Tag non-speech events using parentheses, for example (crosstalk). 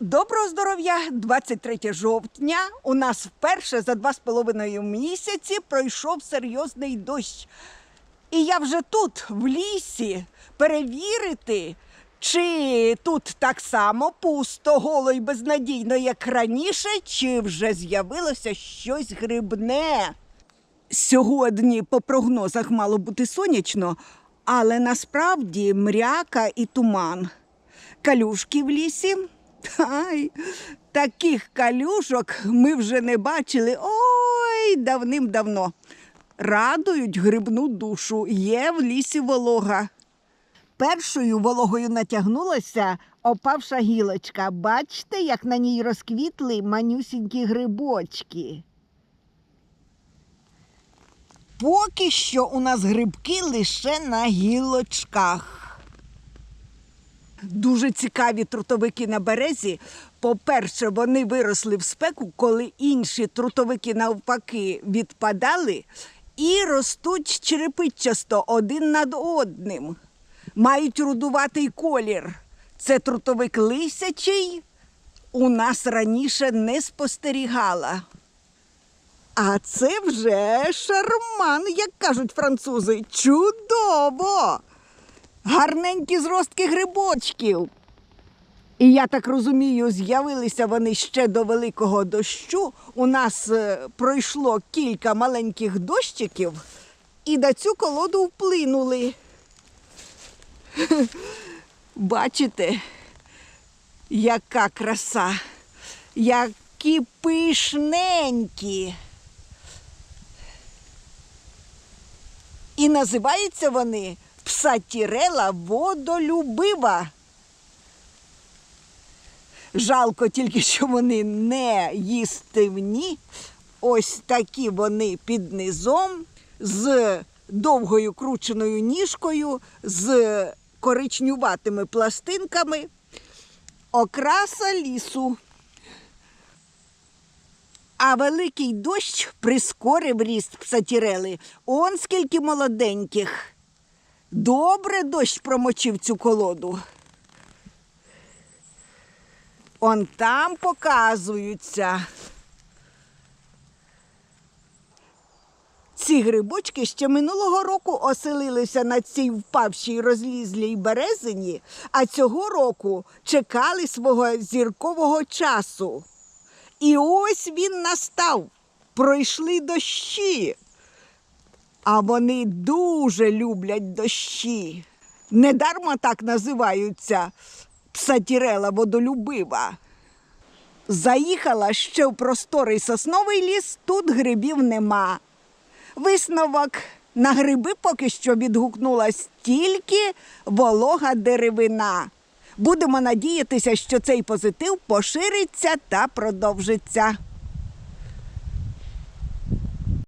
Доброго здоров'я! 23 жовтня. У нас вперше за два з половиною місяці пройшов серйозний дощ. І я вже тут, в лісі, перевірити, чи тут так само пусто, голо й безнадійно, як раніше, чи вже з'явилося щось грибне. Сьогодні, по прогнозах, мало бути сонячно, але насправді мряка і туман. Калюшки в лісі. Ай, таких калюшок ми вже не бачили. Ой, давним-давно. Радують грибну душу. Є в лісі волога. Першою вологою натягнулася опавша гілочка. Бачите, як на ній розквітли манюсінькі грибочки. Поки що у нас грибки лише на гілочках. Дуже цікаві трутовики на березі. По-перше, вони виросли в спеку, коли інші трутовики навпаки відпадали і ростуть черепичасто один над одним. Мають рудуватий колір. Це трутовик лисячий. У нас раніше не спостерігала. А це вже шарман, як кажуть французи. Чудово! Гарненькі зростки грибочків. І я так розумію, з'явилися вони ще до великого дощу. У нас е, пройшло кілька маленьких дощиків, і на цю колоду вплинули. (laughs) Бачите, яка краса, які пишненькі. І називаються вони псатірела водолюбива. Жалко тільки, що вони не їстивні. Ось такі вони під низом, з довгою крученою ніжкою, з коричнюватими пластинками. Окраса лісу. А великий дощ прискорив ріст псатірели. Он скільки молоденьких. Добре дощ промочив цю колоду. Он там показуються. Ці грибочки ще минулого року оселилися на цій впавшій розлізлій березині, а цього року чекали свого зіркового часу. І ось він настав. Пройшли дощі. А вони дуже люблять дощі. Недарма так називаються псатірела водолюбива. Заїхала ще в просторий сосновий ліс, тут грибів нема. Висновок на гриби поки що відгукнулась тільки волога деревина. Будемо надіятися, що цей позитив пошириться та продовжиться.